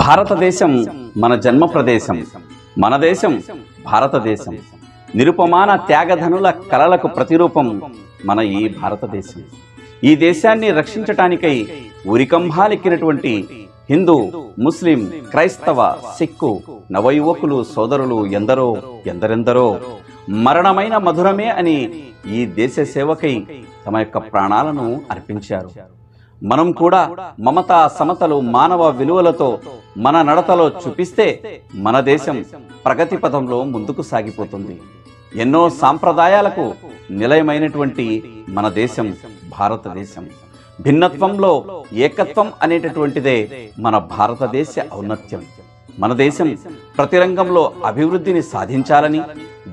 భారతదేశం మన జన్మ ప్రదేశం మన దేశం భారతదేశం. నిరుపమాన త్యాగధనుల కలలకు ప్రతిరూపం మన ఈ భారతదేశం. ఈ దేశాన్ని రక్షించటానికై ఉరికంభాలెక్కినటువంటి హిందూ ముస్లిం క్రైస్తవ సిక్కు నవయువకులు సోదరులు ఎందరో ఎందరెందరో మరణమైన మధురమే అని ఈ దేశ సేవకై తమ యొక్క ప్రాణాలను అర్పించారు. మనం కూడా మమతా సమతలు మానవ విలువలతో మన నడతలో చూపిస్తే మన దేశం ప్రగతి పథంలో ముందుకు సాగిపోతుంది. ఎన్నో సాంప్రదాయాలకు నిలయమైనటువంటి మన దేశం భారతదేశం. భిన్నత్వంలో ఏకత్వం అనేటటువంటిదే మన భారతదేశ ఔన్నత్యం. మన దేశం ప్రతి రంగంలో అభివృద్ధిని సాధించాలని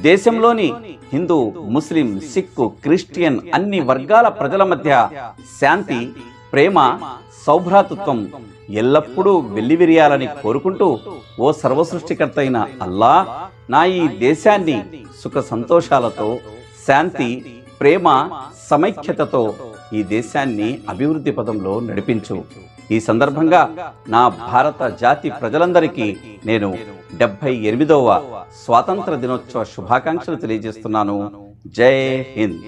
దేశంలోని హిందూ ముస్లిం సిక్కు క్రిస్టియన్ అన్ని వర్గాల ప్రజల మధ్య శాంతి ప్రేమ సౌభ్రాతృత్వం ఎల్లప్పుడూ వెల్లివిరియాలని కోరుకుంటూ ఓ సర్వసృష్టికర్త అయిన అల్లా నా ఈ దేశాన్ని సుఖ సంతోషాలతో శాంతి ప్రేమ సమైక్యతతో ఈ దేశాన్ని అభివృద్ధి పదంలో నడిపించు. ఈ సందర్భంగా నా భారత జాతి ప్రజలందరికీ నేను డెబ్బై ఎనిమిదవ స్వాతంత్ర దినోత్సవ శుభాకాంక్షలు తెలియజేస్తున్నాను. జై హింద్.